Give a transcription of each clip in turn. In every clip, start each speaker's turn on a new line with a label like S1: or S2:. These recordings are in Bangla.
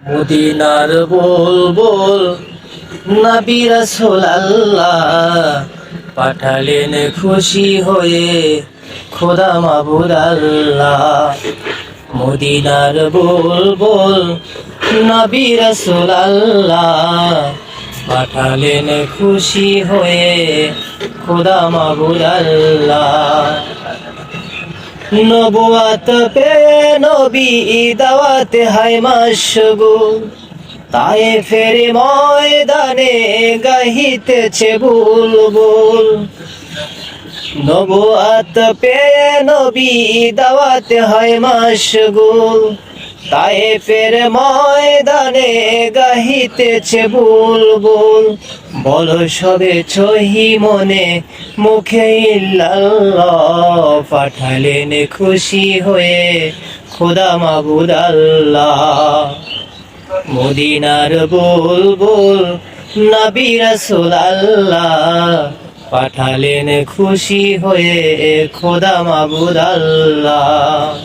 S1: মদিনার বল বল নবী রাসূল আল্লাহ পাঠালেন খুশি হয়ে খোদা মাবুদ আল্লাহ। মদিনার বল বল নবী রাসূল আল্লাহ পাঠালেন খুশি হয়ে খোদা মাবুদ আল্লাহ। নবুয়াত পে নবী দাওয়াতে হায় মাসগুল তাই ফেরে ময়দানে গাহিতেছে বুলবুল। নবুয়াত পে নবী দাওয়াতে হয় মাসগুল তাই ফের ময়দানে গাহিতেছে বুলবুল। বল সবে ছহি মনে, মুখে পাঠালেন খুশি হয়ে। খোদা মাবুদ আল্লাহ। মদিনার বুলবুল নবী রাসূল আল্লাহ পাঠালেন খুশি হয়ে। খোদা মাবুদ আল্লাহ।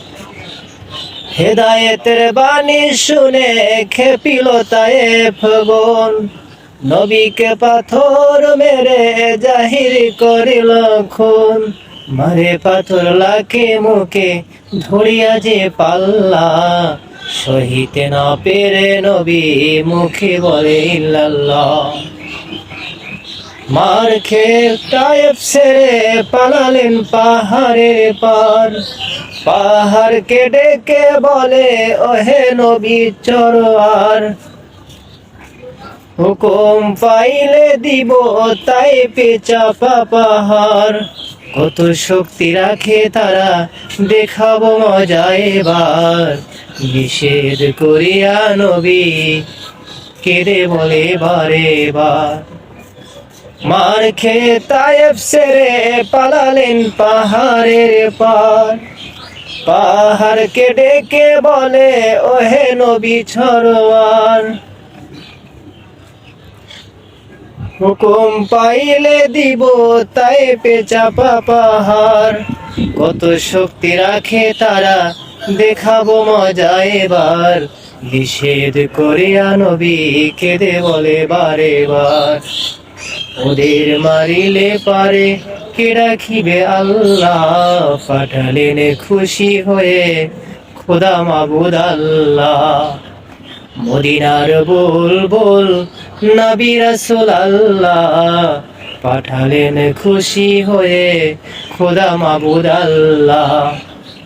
S1: হেদায়েতের বাণী শুনে খেপিল তায়ে ফগন। নবীকে পাথর মেরে জাহির করিল খুন। মারে পাথর লাকে মুখে ধরিয়া যে পাল্লা, সহিতে না পেরে নবী মুখে বলে ইল্লাল্লাহ। মার খেয়ে টাইফ সেরে পালালেন পাহাড়ের পার। পাহাড় পাহাড়কে ডেকে বলে, ওহে নবী চরোয়ার, হুকুম পাইলে দিব, তাই পেচাপা পাহাড় কত শক্তি রাখে তারা, দেখাবো মজা এবার। নিষেধ করিয়া নবী কেড়ে বলে, বারে বার। মার খেয়ে তায়েব সেরে পালালেন পাহাড়ের পার। পাহাড়কে ডেকে বলে, ওহে নবী ছড়োয়ার হুকুম পাইলে দিব তাই পেচাপা পাহাড়। কত শক্তি রাখে তারা, দেখাবো মজা এবার। নিষেধ করিয়া নবী কেঁদে বলে বারে বার ওদের মারিলে পারে কে রাখিবে আল্লাহ? পাঠালেন খুশি হয়ে খোদা মাবুদ আল্লাহ। মদিনার বল বল নবী আল্লাহ পাঠালেন খুশি হয়ে খোদা মাবুদ আল্লাহ।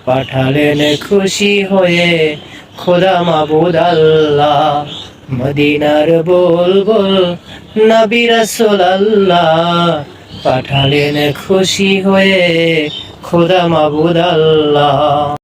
S1: পাঠালেন খুশি হয়ে খোদা মাবুদ আল্লাহ। মদিনার বোল বোল নবী রাসূল আল্লাহ পাঠালেন খুশি হয়ে খোদা মাবুদ আল্লাহ।